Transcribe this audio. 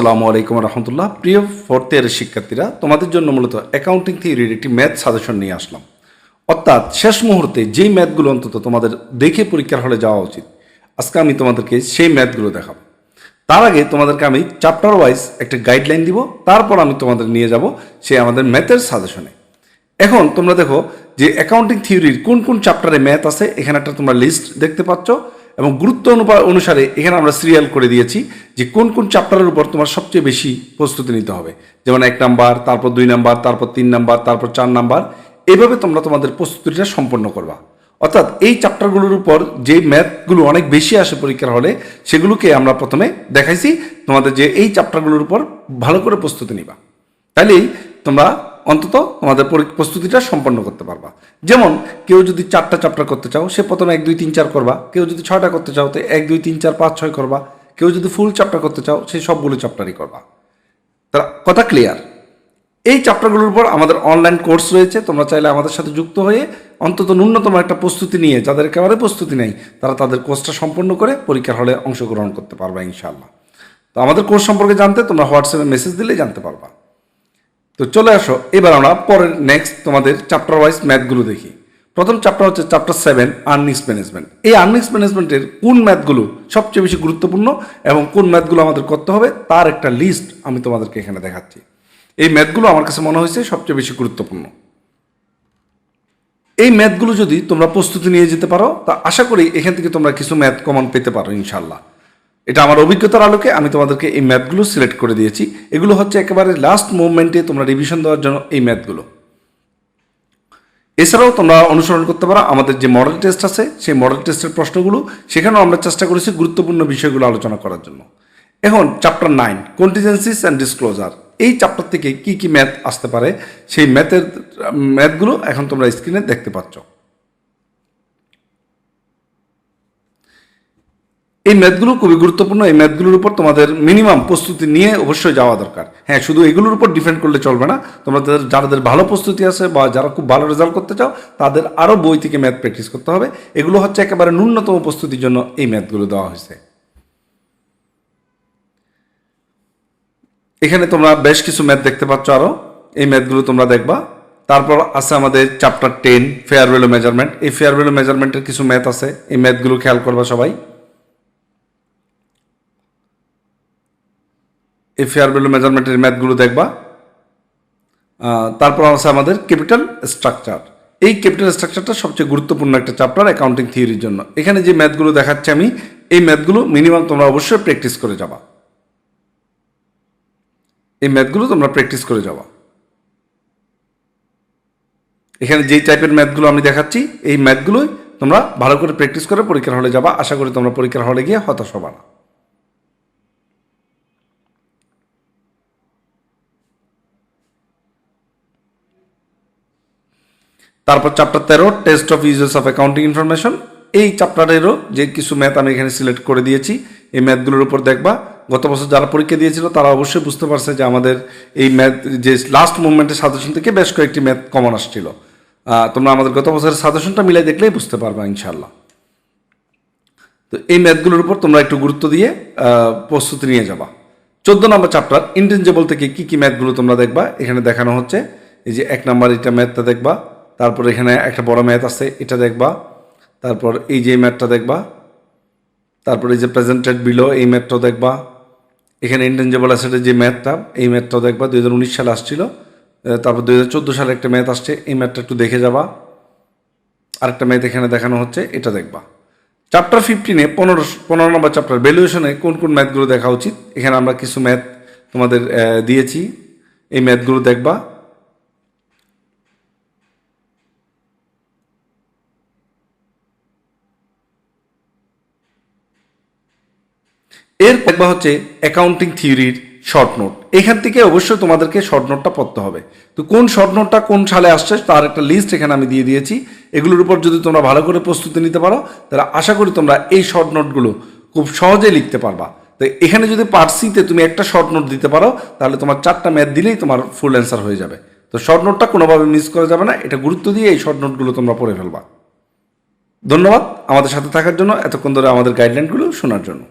আসসালামু আলাইকুম রহমতুল্লাহ। প্রিয় ফোর্থ ইয়ারের শিক্ষার্থীরা, তোমাদের জন্য মূলত অ্যাকাউন্টিং থিওরির একটি ম্যাথ সাজেশন নিয়ে আসলাম। অর্থাৎ শেষ মুহূর্তে যেই ম্যাথগুলো অন্তত তোমাদের দেখে পরীক্ষার হলে যাওয়া উচিত, আজকে আমি তোমাদেরকে সেই ম্যাথগুলো দেখাবো। তার আগে তোমাদেরকে আমি চ্যাপ্টার ওয়াইজ একটা গাইডলাইন দিব, তারপর আমি তোমাদের নিয়ে যাব সেই আমাদের ম্যাথের সাজেশনে এখন তোমরা দেখো যে অ্যাকাউন্টিং থিওরির কোন কোন চ্যাপ্টারে ম্যাথ আছে, এখানে একটা তোমরা লিস্ট দেখতে পাচ্ছ। এবং গুরুত্ব অনুপা- অনুসারে এখানে আমরা সিরিয়াল করে দিয়েছি যে কোন কোন চ্যাপ্টারের উপর তোমার সবচেয়ে বেশি প্রস্তুতি নিতে হবে। যেমন এক নাম্বার, তারপর দুই নাম্বার, তারপর তিন নাম্বার, তারপর চার নাম্বার। এভাবে তোমরা তোমাদের প্রস্তুতিটা সম্পন্ন করবা। অর্থাৎ এই চ্যাপ্টারগুলোর উপর যে ম্যাথগুলো অনেক বেশি আসে পরীক্ষার হলে, সেগুলোকে আমরা প্রথমে দেখাইছি। তোমাদের যে এই চ্যাপ্টারগুলোর উপর ভালো করে প্রস্তুতি নিবা। তাহলেই তোমরা অন্তত তোমাদের পরি- প্রস্তুতিটা সম্পন্ন করতে পারবা। যেমন, কেউ যদি চারটা চ্যাপ্টার করতে চাও, সে প্রথমে এক, দুই, তিন, চার করবা। কেউ যদি ছয়টা করতে চাও, তো এক, দুই, তিন, চার, পাঁচ, ছয় করবা। কেউ যদি ফুল চ্যাপ্টার করতে চাও সেই সবগুলো চ্যাপ্টারই করবা। তার কথা ক্লিয়ার? এই চ্যাপ্টারগুলোর উপর আমাদের অনলাইন কোর্স রয়েছে, তোমরা চাইলে আমাদের সাথে যুক্ত হয়ে অন্তত ন্যূনতম একটা প্রস্তুতি নিয়ে, যাদের একেবারে প্রস্তুতি নেই, তারা তাদের কোর্সটা সম্পন্ন করে পরীক্ষার হলে অংশগ্রহণ করতে পারবা ইনশাআল্লাহ। তো আমাদের কোর্স সম্পর্কে জানতে তোমরা হোয়াটসঅ্যাপে মেসেজ দিলেই জানতে পারবা। তো চলে আসো, এবার আমরা পরের নেক্সট তোমাদের চ্যাপ্টার ওয়াইজ ম্যাথগুলো দেখি। প্রথম চ্যাপ্টার হচ্ছে চ্যাপ্টার সেভেন আর্নিংস ম্যানেজমেন্ট এই আর্নিংস ম্যানেজমেন্টের কোন ম্যাথগুলো সবচেয়ে বেশি গুরুত্বপূর্ণ এবং কোন ম্যাথগুলো আমাদের করতে হবে, তার একটা লিস্ট আমি তোমাদেরকে এখানে দেখাচ্ছি। এই ম্যাথগুলো আমার কাছে মনে হয়েছে সবচেয়ে বেশি গুরুত্বপূর্ণ। এই ম্যাথগুলো যদি তোমরা প্রস্তুতি নিয়ে যেতে পারো, তা আশা করি এখান থেকে তোমরা কিছু ম্যাথ কমন পেতে পারো ইনশাল্লাহ এটা আমার অভিজ্ঞতার আলোকে আমি তোমাদেরকে এই ম্যাথগুলো সিলেক্ট করে দিয়েছি। এগুলো হচ্ছে একেবারে লাস্ট মুভমেন্টে তোমরা রিভিশন দেওয়ার জন্য এই ম্যাথগুলো এছাড়াও তোমরা অনুসরণ করতে পারো, আমাদের যে মডেল টেস্ট আছে, সেই মডেল টেস্টের প্রশ্নগুলো, সেখানেও আমরা চেষ্টা করেছি গুরুত্বপূর্ণ বিষয়গুলো আলোচনা করার জন্য। এখন chapter nine contingencies and disclosure এই চ্যাপ্টার থেকে কি কি ম্যাথ আসতে পারে, সেই ম্যাথের ম্যাথগুলো এখন তোমরা স্ক্রিনে দেখতে পাচ্ছ। এই ম্যাথগুলো খুবই গুরুত্বপূর্ণ। এই ম্যাথগুলোর উপর তোমাদের মিনিমাম প্রস্তুতি নিয়ে অবশ্যই যাওয়া দরকার। হ্যাঁ শুধু এগুলোর উপর ডিপেন্ড করলে চলবে না। তোমাদের যাদের ভালো প্রস্তুতি আছে বা যারা খুব ভালো রেজাল্ট করতে চাও, তাদের আরও বই থেকে ম্যাথ প্র্যাকটিস করতে হবে। এগুলো হচ্ছে একেবারে ন্যূনতম প্রস্তুতির জন্য এই ম্যাথগুলো দেওয়া হয়েছে। এখানে তোমরা বেশ কিছু ম্যাথ দেখতে পাচ্ছ আরও এই ম্যাথগুলো তোমরা দেখবা। তারপর আছে আমাদের chapter ten fair value measurement এই ফেয়ার ভ্যালু মেজারমেন্টের কিছু ম্যাথ আছে। এই ম্যাথগুলো খেয়াল করবা সবাই। এই ফেয়ার ভ্যালু মেজারমেন্টের ম্যাথগুলো দেখবা তারপর আছে আমাদের ক্যাপিটাল স্ট্রাকচার এই ক্যাপিটাল স্ট্রাকচারটা সবচেয়ে গুরুত্বপূর্ণ একটা চ্যাপ্টার অ্যাকাউন্টিং থিওরির জন্য। এখানে যে ম্যাথগুলো দেখাচ্ছি আমি, এই ম্যাথগুলো মিনিমাম তোমরা অবশ্যই প্র্যাকটিস করে যাবা। এই ম্যাথগুলো তোমরা প্র্যাকটিস করে যাবা। এখানে যেই টাইপের ম্যাথগুলো আমি দেখাচ্ছি, এই ম্যাথগুলোই তোমরা ভালো করে প্র্যাকটিস করে পরীক্ষার হলে যাবা। আশা করি তোমরা পরীক্ষার হলে গিয়ে হতাশ হবা না। তারপর চ্যাপ্টার তেরো test of uses of accounting information এই চ্যাপ্টারেরও যে কিছু ম্যাথ আমি এখানে সিলেক্ট করে দিয়েছি, এই ম্যাথগুলোর উপর দেখবা। গত বছর যারা পরীক্ষা দিয়েছিল, তারা অবশ্যই বুঝতে পারছে যে আমাদের এই ম্যাথ যে লাস্ট মুভমেন্টের সাজেশন থেকে বেশ কয়েকটি ম্যাথ কমন আসছিল। তোমরা আমাদের গত বছরের সাজেশনটা মিলাই দেখলেই বুঝতে পারবা ইনশাল্লাহ তো এই ম্যাথগুলোর উপর তোমরা একটু গুরুত্ব দিয়ে প্রস্তুতি নিয়ে যাবা। চোদ্দ নম্বর চ্যাপ্টার ইন্টেনজেবল থেকে কী কী ম্যাথগুলো তোমরা দেখবা? এখানে দেখানো হচ্ছে। এই যে এক নম্বর এটা ম্যাথটা দেখবা। তারপর এখানে একটা বড় ম্যাথ আছে, এটা দেখবা। তারপর এই যে ম্যাথটা দেখবা, তারপর এই যে প্রেজেন্টেড বিলো এই ম্যাথটাও দেখবা। এখানে ইন্টেনজেবল অ্যাসেটের যে ম্যাথটা, এই ম্যাথটাও দেখবা, দুই হাজার উনিশ সালে আসছিল। তারপর দুই হাজার চোদ্দ সালে একটা ম্যাথ আসছে, এই ম্যাথটা একটু দেখে যাবা। আরেকটা ম্যাথ এখানে দেখানো হচ্ছে, এটা দেখবা। চ্যাপ্টার ফিফটিনে পনেরো পনেরো নম্বর চ্যাপ্টার ভ্যালুয়েশনে কোন কোন ম্যাথগুলো দেখা উচিত? এখানে আমরা কিছু ম্যাথ তোমাদের দিয়েছি। এই ম্যাথগুলো দেখবা। এর দেখবা হচ্ছে অ্যাকাউন্টিং থিওরির শর্ট নোট এখান থেকে অবশ্যই তোমাদেরকে শর্ট নোটটা পড়তে হবে। তো কোন শর্ট নোটটা কোন সালে আসছে তার একটা লিস্ট এখানে আমি দিয়ে দিয়েছি। এগুলোর উপর যদি তোমরা ভালো করে প্রস্তুতি নিতে পারো, তাহলে আশা করি তোমরা এই শর্ট নোটগুলো খুব সহজে লিখতে পারবা। তো এখানে যদি পার্সিতে তুমি একটা শর্ট নোট দিতে পারো, তাহলে তোমার চারটা ম্যাথ দিলেই তোমার ফুল অ্যান্সার হয়ে যাবে। তো শর্ট নোটটা কোনোভাবে মিস করা যাবে না, এটা গুরুত্ব দিয়ে এই শর্ট নোটগুলো তোমরা পড়ে ফেলবা। ধন্যবাদ আমাদের সাথে থাকার জন্য, এতক্ষণ ধরে আমাদের গাইডলাইনগুলো শোনার জন্য।